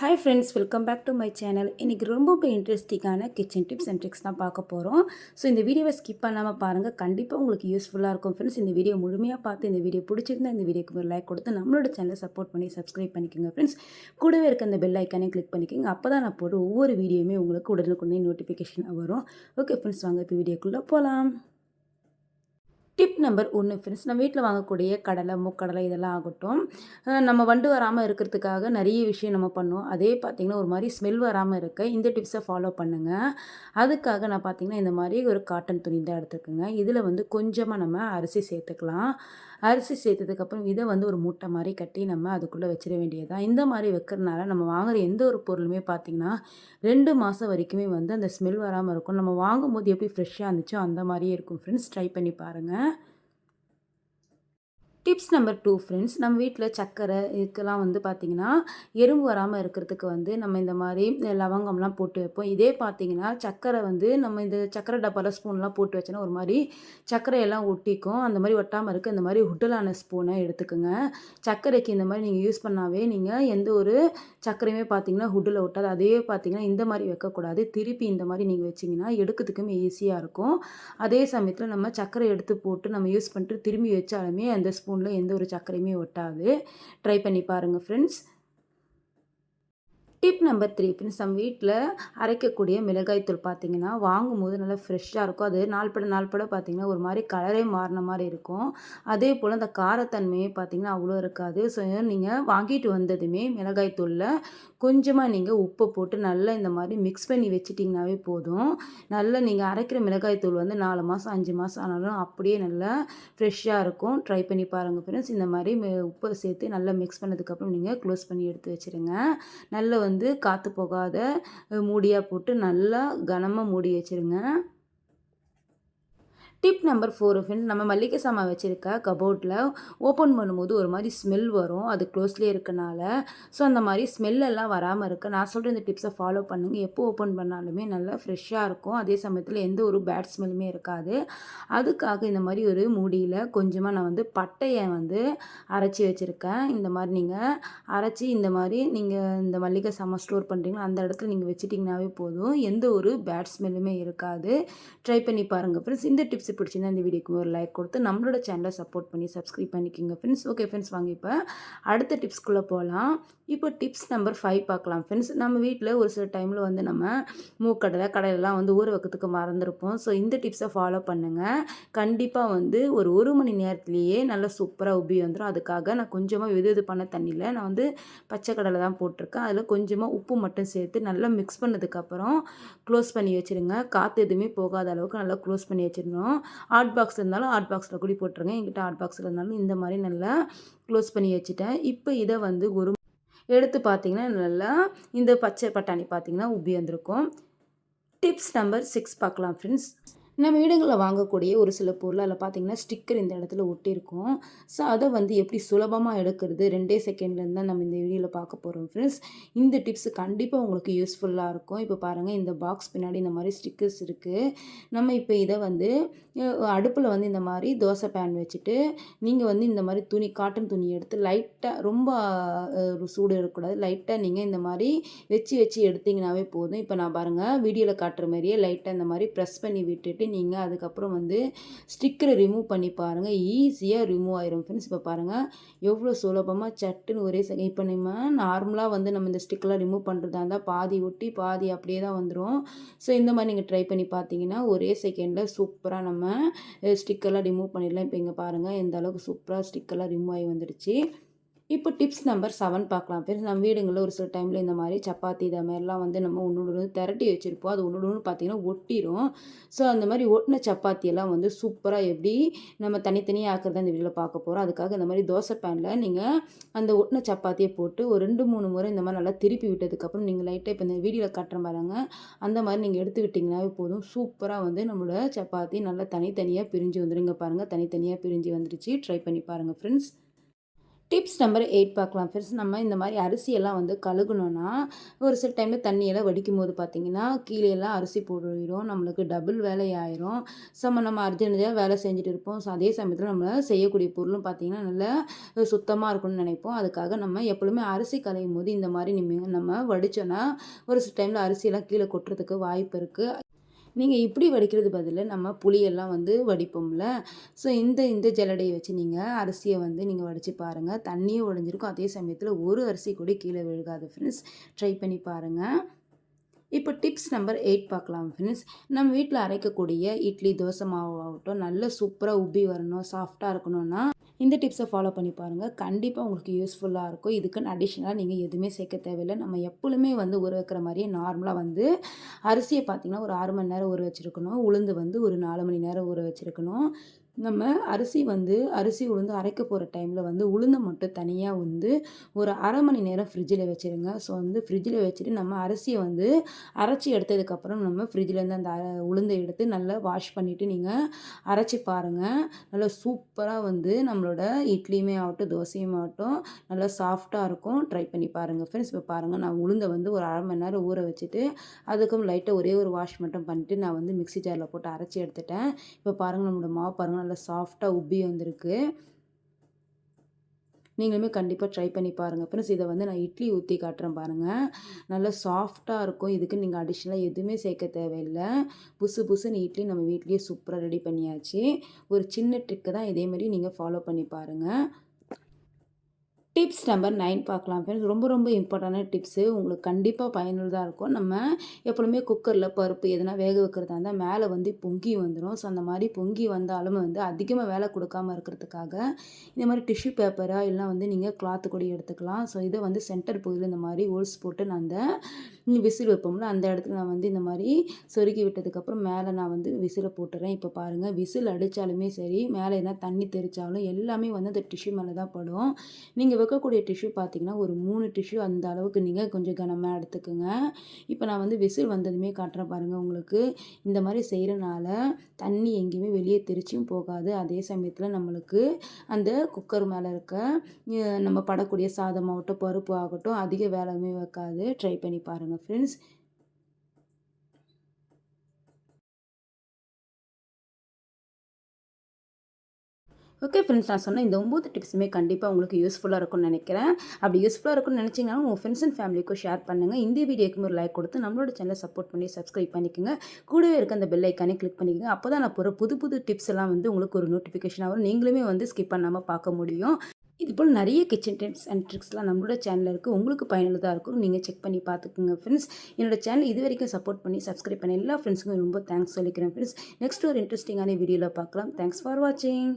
Hi friends welcome back to my channel இன்றைக்கி ரொம்ப இன்ட்ரெஸ்டிங்கான கிச்சன் டிப்ஸ் அண்ட் ட்ரிக்ஸ் தான் பார்க்க போகிறோம் ஸோ இந்த வீடியோவை ஸ்கிப் பண்ணாமல் பாருங்கள் கண்டிப்பாக உங்களுக்கு யூஸ்ஃபுல்லாக இருக்கும் ஃப்ரெண்ட்ஸ் இந்த வீடியோ முழுமையாக பார்த்து இந்த வீடியோ பிடிச்சிருந்தா இந்த வீடியோக்கு ஒரு லைக் கொடுத்து நம்மளோட சேனலை சப்போர்ட் பண்ணி சப்ஸ்கிரைப் பண்ணிக்கோங்க ஃப்ரெண்ட்ஸ் கூடவே இருக்க அந்த பெல் ஐக்கானே கிளிக் பண்ணிக்கோங்க. அப்போ தான் நான் போடுற ஒவ்வொரு வீடியோவுமே உங்களுக்கு உடனுக்குடனே நோட்டிஃபிகேஷன் வரும். ஓகே ஃப்ரெண்ட்ஸ் வாங்க இப்போ வீடியோக்குள்ளே போகலாம் டிப் நம்பர் ஒன்று ஃப்ரெண்ட்ஸ் நம்ம வீட்டில் வாங்கக்கூடிய கடலை முக்கடலை இதெல்லாம் ஆகட்டும் நம்ம வண்டு வராமல் இருக்கிறதுக்காக நிறைய விஷயம் நம்ம பண்ணுவோம். அதே பார்த்திங்கன்னா ஒரு மாதிரி ஸ்மெல் வராமல் இருக்க இந்த டிப்ஸை ஃபாலோ பண்ணுங்கள் அதுக்காக நான் பார்த்திங்கன்னா இந்த மாதிரி ஒரு காட்டன் துணி தான் எடுத்துக்கோங்க. இதில் வந்து கொஞ்சமாக நம்ம அரிசி சேர்த்துக்கலாம். அரிசி சேர்த்ததுக்கப்புறம் இதை வந்து ஒரு மூட்டை மாதிரி கட்டி நம்ம அதுக்குள்ளே வச்சிட வேண்டியதுதான். இந்த மாதிரி வைக்கிறதுனால நம்ம வாங்குற எந்த ஒரு பொருளுமே பார்த்திங்கன்னா ரெண்டு மாதம் வரைக்குமே வந்து அந்த ஸ்மெல் வராமல் இருக்கும். நம்ம வாங்கும்போது எப்படி ஃப்ரெஷ்ஷாக இருந்துச்சோ அந்த மாதிரியே இருக்கும். ஃப்ரெண்ட்ஸ் ட்ரை பண்ணி பாருங்கள் டிப்ஸ் நம்பர் டூ ஃப்ரெண்ட்ஸ் நம்ம வீட்டில் சர்க்கரை இதுக்கெல்லாம் வந்து பார்த்திங்கன்னா எறும்பு வராமல் இருக்கிறதுக்கு வந்து நம்ம இந்த மாதிரி லவங்கம்லாம் போட்டு வைப்போம். இதே பார்த்திங்கன்னா சர்க்கரை வந்து நம்ம இந்த சர்க்கரை டப்பாவில் ஸ்பூன்லாம் போட்டு வச்சோன்னா ஒரு மாதிரி சர்க்கரையெல்லாம் ஒட்டிக்கும். அந்த மாதிரி ஒட்டாமல் இருக்க இந்த மாதிரி உட்டலான ஸ்பூனை எடுத்துக்கோங்க. சர்க்கரைக்கு இந்த மாதிரி நீங்கள் யூஸ் பண்ணாவே நீங்கள் எந்த ஒரு சர்க்கரையுமே பார்த்தீங்கன்னா ஹுட்டில் ஒட்டாது. அதே பார்த்தீங்கன்னா இந்த மாதிரி வைக்கக்கூடாது. திருப்பி இந்த மாதிரி நீங்கள் வச்சிங்கன்னா எடுக்கிறதுக்குமே ஈஸியாக இருக்கும். அதே சமயத்தில் நம்ம சர்க்கரை எடுத்து போட்டு நம்ம யூஸ் பண்ணிட்டு திரும்பி வச்சாலுமே அந்த ஸ்பூன் ஸ்பூனில் எந்த ஒரு சர்க்கரையுமே ஒட்டாது. ட்ரை பண்ணி பாருங்கள் ஃப்ரெண்ட்ஸ் டிப் நம்பர் த்ரீ இப்போ நம்ம வீட்டில் அரைக்கக்கூடிய மிளகாய்த்தூள் பார்த்தீங்கன்னா வாங்கும்போது நல்லா ஃப்ரெஷ்ஷாக இருக்கும். அது நாள்பட நாள்பட பார்த்தீங்கன்னா ஒரு மாதிரி கலரே மாறின மாதிரி இருக்கும். அதே போல் அந்த காரத்தன்மையே பார்த்தீங்கன்னா அவ்வளோ இருக்காது. ஸோ நீங்கள் வாங்கிட்டு வந்ததுமே மிளகாய்த்தூளில் கொஞ்சமாக நீங்கள் உப்பை போட்டு நல்லா இந்த மாதிரி மிக்ஸ் பண்ணி வச்சிட்டிங்கனாவே போதும். நல்லா நீங்கள் அரைக்கிற மிளகாய்த்தூள் வந்து நாலு மாதம் அஞ்சு மாதம் ஆனாலும் அப்படியே நல்லா ஃப்ரெஷ்ஷாக இருக்கும். ட்ரை பண்ணி பாருங்கள் ஃப்ரெண்ட்ஸ் இந்த மாதிரி உப்பை சேர்த்து நல்லா மிக்ஸ் பண்ணதுக்கப்புறம் நீங்கள் க்ளோஸ் பண்ணி எடுத்து வச்சுருங்க. நல்லா வந்து காற்று போகாத மூடியாக போட்டு நல்லா கனமாக மூடி வச்சுருங்க. டிப் நம்பர் ஃபோர் ஃப்ரெண்ட் நம்ம மல்லிகை சாமான் வச்சுருக்க கபோர்டில் ஓப்பன் பண்ணும்போது ஒரு மாதிரி ஸ்மெல் வரும். அது க்ளோஸ்லேயே இருக்கனால. ஸோ அந்த மாதிரி ஸ்மெல்லெல்லாம் வராமல் இருக்க. நான் சொல்கிற இந்த டிப்ஸை ஃபாலோ பண்ணுங்கள் எப்போ ஓப்பன் பண்ணாலுமே நல்லா ஃப்ரெஷ்ஷாக இருக்கும். அதே சமயத்தில் எந்த ஒரு பேட் ஸ்மெல்லுமே இருக்காது. அதுக்காக இந்த மாதிரி ஒரு மூடியில் கொஞ்சமாக நான் வந்து பட்டையை வந்து அரைச்சி வச்சுருக்கேன். இந்த மாதிரி நீங்கள் அரைச்சி இந்த மாதிரி நீங்கள் இந்த மல்லிகை சாமான் ஸ்டோர் பண்ணுறீங்களோ அந்த இடத்துல நீங்கள் வச்சிட்டிங்கனாவே போதும். எந்த ஒரு பேட் ஸ்மெல்லுமே இருக்காது. ட்ரை பண்ணி பாருங்கள் ஃப்ரெண்ட்ஸ் இந்த டிப்ஸ் பிடிச்சிருந்தா இந்த வீடியோக்கு ஒரு லைக் கொடுத்து நம்மளோட சேனலை சப்போர்ட் பண்ணி சப்ஸ்கிரைப் பண்ணிக்கோங்க. ஃப்ரெண்ட்ஸ் ஓகே ஃப்ரெண்ட்ஸ் வாங்க இப்போ. அடுத்த டிப்ஸ்க்குள்ளே போகலாம் இப்போ டிப்ஸ் நம்பர் ஃபைவ் பார்க்கலாம். ஃப்ரெண்ட்ஸ் நம்ம வீட்டில் ஒரு சில டைமில் வந்து நம்ம மூக்கடலை கடையிலலாம் வந்து ஊற வைக்கிறதுக்கு மறந்துருப்போம். ஸோ இந்த டிப்ஸை ஃபாலோ பண்ணுங்கள் கண்டிப்பாக வந்து ஒரு ஒரு மணி நேரத்துலேயே நல்லா சூப்பராக உபி வந்துடும் அதுக்காக நான் கொஞ்சமாக வெது இது பண்ண தண்ணியில் நான் வந்து பச்சை கடலை தான் போட்டிருக்கேன். அதில் கொஞ்சமாக உப்பு மட்டும் சேர்த்து நல்லா மிக்ஸ் பண்ணதுக்கப்புறம் க்ளோஸ் பண்ணி வச்சுருங்க. காற்று எதுவுமே போகாத அளவுக்கு நல்லா க்ளோஸ் பண்ணி வச்சிடணும். ஹாட் பாக்ஸ் இருந்தாலும் ஹாட் பாக்ஸில் கூட போட்டுருங்க. என்கிட்ட ஹாட் பாக்ஸில் இருந்தாலும் இந்த மாதிரி நல்லா க்ளோஸ் பண்ணி வச்சுட்டேன். இப்போ இதை வந்து ஒரு எடுத்து பார்த்தீங்கன்னா நல்லா இந்த பச்சை பட்டாணி பார்த்தீங்கன்னா உப்பி வந்திருக்கும். டிப்ஸ் நம்பர் சிக்ஸ் பார்க்கலாம் ஃப்ரெண்ட்ஸ் நம்ம வீடுகளில் வாங்கக்கூடிய ஒரு சில பொருள் அதில் பார்த்தீங்கன்னா ஸ்டிக்கர் இந்த இடத்துல ஒட்டியிருக்கும் ஸோ அதை வந்து எப்படி சுலபமாக எடுக்கிறது? ரெண்டே செகண்ட்லேருந்து தான் நம்ம இந்த வீடியோவில் பார்க்க போகிறோம் ஃப்ரெண்ட்ஸ் இந்த டிப்ஸ் கண்டிப்பாக உங்களுக்கு யூஸ்ஃபுல்லாக இருக்கும். இப்போ பாருங்கள் இந்த பாக்ஸ் பின்னாடி இந்த மாதிரி ஸ்டிக்கர்ஸ் இருக்குது நம்ம இப்போ இதை வந்து அடுப்பில் வந்து இந்த மாதிரி தோசை பேன் வச்சுட்டு நீங்கள் வந்து இந்த மாதிரி துணி காட்டன் துணி எடுத்து லைட்டாக ரொம்ப சூடு இருக்கக்கூடாது லைட்டாக நீங்கள் இந்த மாதிரி வச்சு வச்சு எடுத்திங்கனாவே போதும். இப்போ நான் பாருங்கள் வீடியோவில் காட்டுற மாதிரியே லைட்டாக இந்த மாதிரி ப்ரெஸ் பண்ணி விட்டுட்டு நீங்கள் அதுக்கப்புறம் வந்து ஸ்டிக்கரை ரிமூவ் பண்ணி பாருங்கள் ஈஸியாக ரிமூவ் ஆயிரும் ஃப்ரெண்ட்ஸ் இப்போ பாருங்கள் எவ்வளோ சுலபமாக சட்டுன்னு ஒரே செகண்ட் இப்போ நம்ம நார்மலாக வந்து நம்ம இந்த ஸ்டிக்கெலாம் ரிமூவ் பண்ணுறதா இருந்தால் பாதி ஒட்டி பாதி அப்படியே தான் வந்துடும் ஸோ இந்த மாதிரி நீங்கள் ட்ரை பண்ணி பார்த்தீங்கன்னா ஒரே செகண்டில் சூப்பராக நம்ம ஸ்டிக்கெல்லாம் ரிமூவ் பண்ணிடலாம். இப்போ இங்கே பாருங்கள் எந்த அளவுக்கு சூப்பராக ஸ்டிக்கெல்லாம் ரிமூவ் ஆகி வந்துடுச்சு. இப்போ டிப்ஸ் நம்பர் செவன் பார்க்கலாம். ஃப்ரெண்ட்ஸ் நம்ம வீடுங்களில் ஒரு சில டைமில் இந்த மாதிரி சப்பாத்தி இதை மாதிரிலாம் வந்து நம்ம ஒன்று திரட்டி வச்சுருப்போம். அது ஒன்று ஒன்று பார்த்தீங்கன்னா ஒட்டிடும் ஸோ அந்த மாதிரி ஒட்டின சப்பாத்தியெல்லாம் வந்து சூப்பராக எப்படி நம்ம தனித்தனியாக ஆக்கிறத இந்த வீடியோவில் பார்க்க போகிறோம் அதுக்காக இந்த மாதிரி தோசை பேனில் நீங்கள் அந்த ஒட்டின சப்பாத்தியை போட்டு ஒரு ரெண்டு மூணு முறை இந்த மாதிரி நல்லா திருப்பி விட்டதுக்கப்புறம் நீங்கள் லைட்டாக இப்போ இந்த வீடியோவில் காட்டுற பாருங்க. அந்த மாதிரி நீங்கள் எடுத்து விட்டிங்கனாவே போதும். சூப்பராக வந்து நம்மளோட சப்பாத்தி நல்லா தனித்தனியாக பிரிஞ்சு வந்துருங்க பாருங்கள் தனித்தனியாக பிரிஞ்சு வந்துருச்சு. ட்ரை பண்ணி பாருங்கள் ஃப்ரெண்ட்ஸ் டிப்ஸ் நம்பர் எயிட் பார்க்கலாம். ஃப்ரெண்ட்ஸ் நம்ம இந்த மாதிரி அரிசியெல்லாம் வந்து கழுகணும்னா ஒரு சில டைமில் தண்ணியெல்லாம் வடிக்கும் போது பார்த்திங்கன்னா கீழேலாம் அரிசி போடுறோம். நம்மளுக்கு டபுள் வேலை ஆயிரும் ஸோ நம்ம அர்ஜென்ட்டாக வேலை செஞ்சுட்டு இருப்போம். ஸோ அதே சமயத்தில் நம்ம செய்யக்கூடிய பொருளும் பார்த்திங்கன்னா நல்லா சுத்தமாக இருக்கும்னு நினைப்போம். அதுக்காக நம்ம எப்பொழுதுமே அரிசி களையும் போது இந்த மாதிரி நம்ம வடித்தோன்னா ஒரு சில டைமில் அரிசியெல்லாம் கீழே கொட்டுறதுக்கு வாய்ப்பு இருக்குது நீங்கள் இப்படி வடிக்கிறது பதில் நம்ம புளியெல்லாம் வந்து வடிப்போம்ல. ஸோ இந்த இந்த ஜல்லடையை வச்சு நீங்கள் அரிசியை வந்து நீங்கள் வடித்து பாருங்கள் தண்ணியும் உடஞ்சிருக்கும் அதே சமயத்தில் ஒரு அரிசி கூட கீழே விழுகாது ஃப்ரெண்ட்ஸ் ட்ரை பண்ணி பாருங்கள் இப்போ டிப்ஸ் நம்பர் எயிட் பார்க்கலாம் ஃப்ரெண்ட்ஸ் நம்ம வீட்டில் அரைக்கக்கூடிய இட்லி தோசை மாவு ஆகட்டும் நல்ல சூப்பராக உப்பி வரணும் சாஃப்டாக இருக்கணும்னா இந்த டிப்ஸை ஃபாலோ பண்ணி பாருங்கள் கண்டிப்பாக உங்களுக்கு யூஸ்ஃபுல்லாக இருக்கும். இதுக்குன்னு அடிஷ்னலாக நீங்கள் எதுவுமே சேர்க்க தேவையில்லை. நம்ம எப்பொழுதுமே வந்து ஊற வைக்கிற மாதிரியே நார்மலாக வந்து அரிசியை பார்த்திங்கன்னா ஒரு ஆறு மணி நேரம் ஊற வச்சுருக்கணும். உளுந்து வந்து ஒரு நாலு மணி நேரம் ஊற வச்சுருக்கணும். நம்ம அரிசி வந்து அரிசி உளுந்து அரைக்க போகிற டைமில் வந்து உளுந்தை மட்டும் தனியாக வந்து ஒரு அரை மணி நேரம் ஃப்ரிட்ஜில் வச்சுருங்க. ஸோ வந்து ஃப்ரிட்ஜில் வச்சுட்டு நம்ம அரிசியை வந்து அரைச்சி எடுத்ததுக்கப்புறம் நம்ம ஃப்ரிட்ஜிலேருந்து அந்த உளுந்தை எடுத்து நல்லா வாஷ் பண்ணிவிட்டு நீங்கள் அரைச்சி பாருங்கள் நல்லா சூப்பராக வந்து நம்மளோட இட்லியுமே ஆகட்டும் தோசையும் ஆகட்டும் நல்லா சாஃப்டாக இருக்கும். ட்ரை பண்ணி பாருங்கள் ஃப்ரெண்ட்ஸ் இப்போ பாருங்கள் நான் உளுந்தை வந்து ஒரு அரை மணி நேரம் ஊற வச்சுட்டு அதுக்கும் லைட்டாக ஒரே ஒரு வாஷ் மட்டும் பண்ணிவிட்டு நான் வந்து மிக்ஸி ஜாரில் போட்டு அரைச்சி எடுத்துட்டேன். இப்போ பாருங்கள் நம்மளோட மாவு பாருங்கள் நல்லா சாஃப்டாக உப்பி வந்திருக்கு. நீங்களுமே கண்டிப்பாக ட்ரை பண்ணி பாருங்கள் ஃப்ரெண்ட்ஸ் இதை வந்து நான் இட்லி ஊற்றி காட்டுறேன் பாருங்கள் நல்லா சாஃப்டாக இருக்கும். இதுக்கு நீங்கள் அடிஷ்னலாக எதுவுமே சேர்க்க தேவையில்லை. புசு புசுன்னு இட்லி நம்ம வீட்லேயே சூப்பராக ரெடி பண்ணியாச்சு. ஒரு சின்ன ட்ரிக்கு தான் இதேமாரி நீங்கள் ஃபாலோ பண்ணி பாருங்கள் டிப்ஸ் நம்பர் நைன் பார்க்கலாம் ஃப்ரெண்ட்ஸ் ரொம்ப ரொம்ப இம்பார்ட்டண்டான டிப்ஸு உங்களுக்கு கண்டிப்பாக பயனுள்ளதாக இருக்கும். நம்ம எப்பொழுதுமே குக்கரில் பருப்பு எதனா வேக வைக்கிறதா இருந்தால் மேலே வந்து பொங்கி வந்துடும் ஸோ அந்த மாதிரி பொங்கி வந்தாலும் வந்து அதிகமாக வேலை கொடுக்காமல் இருக்கிறதுக்காக இந்த மாதிரி டிஷ்யூ பேப்பராக இல்லைனா வந்து நீங்கள் கிளாத்து கூட எடுத்துக்கலாம். ஸோ இதை வந்து சென்டர் பகுதியில் இந்த மாதிரி ஹோல்ஸ் போட்டு நான் அந்த விசில் வைப்போம்ல அந்த இடத்துல நான் வந்து இந்த மாதிரி சொருக்கி விட்டதுக்கப்புறம் மேலே நான் வந்து விசிலை போட்டுறேன். இப்போ பாருங்கள் விசில் அடித்தாலுமே சரி மேலே என்ன தண்ணி தெரிச்சாலும் எல்லாமே வந்து அந்த டிஷ்யூ மேலே தான் படும். நீங்கள் வைக்கக்கூடிய டிஷ்யூ பார்த்தீங்கன்னா ஒரு மூணு டிஷ்யூ அந்த அளவுக்கு நீங்கள் கொஞ்சம் கனமாக எடுத்துக்கோங்க. இப்போ நான் வந்து விசில் வந்ததுமே காட்டுறேன் பாருங்கள் உங்களுக்கு. இந்த மாதிரி செய்கிறனால தண்ணி எங்கேயுமே வெளியே தெரிச்சும் போகாது. அதே சமயத்தில் நம்மளுக்கு அந்த குக்கர் மேலே இருக்க நம்ம படக்கூடிய சாதமாகட்டும் பருப்பு ஆகட்டும் அதிக வேலையுமே வைக்காது. ட்ரை பண்ணி பாருங்கள் ஃப்ரெண்ட்ஸ் ஓகே ஃப்ரெண்ட்ஸ் நான் சொன்ன இந்த ஒம்பது டிப்ஸுமே கண்டிப்பாக உங்களுக்கு யூஸ்ஃபுல்லாக இருக்கும்னு நினைக்கிறேன். அப்படி யூஸ்ஃபுல்லாக இருக்கும்னு நினச்சிங்கன்னா உங்கள் ஃப்ரெண்ட்ஸ் அண்ட் ஃபேமிலிக்கும் ஷேர் பண்ணுங்கள் இந்த வீடியோக்கு ஒரு லைக் கொடுத்து நம்மளோட சேனலை சப்போர்ட் பண்ணி சப்ஸ்கிரைப் பண்ணிக்கோங்க. கூடவே இருக்க அந்த பெல் ஐக்கானே கிளிக் பண்ணிக்கோங்க. அப்போ தான் நான் போகிற புது புது டிப்ஸ் எல்லாம் வந்து உங்களுக்கு ஒரு நோட்டிஃபிகேஷன் வரும். நீங்களுமே வந்து ஸ்கிப் பண்ணாமல் பார்க்க முடியும். இது போல் நிறைய கிச்சன் டிப்ஸ் அண்ட் ட்ரிக்ஸ்லாம் நம்மளோட சேனலில் இருக்குது உங்களுக்கு பயனுள்ளதாக இருக்கும். நீங்கள் செக் பண்ணி பார்த்துக்குங்க ஃப்ரெண்ட்ஸ் என்னோட சேனல் இது வரைக்கும் சப்போர்ட் பண்ணி சப்ஸ்கிரைப் பண்ணி எல்லா ஃப்ரெண்ட்ஸுக்கும் ரொம்ப தேங்க்ஸ் சொல்லிக்கிறேன் ஃப்ரெண்ட்ஸ் நெக்ஸ்ட் ஒரு இன்ட்ரெஸ்டிங்கான வீடியோவில் பார்க்கலாம். தேங்க்ஸ் ஃபார் வாட்சிங்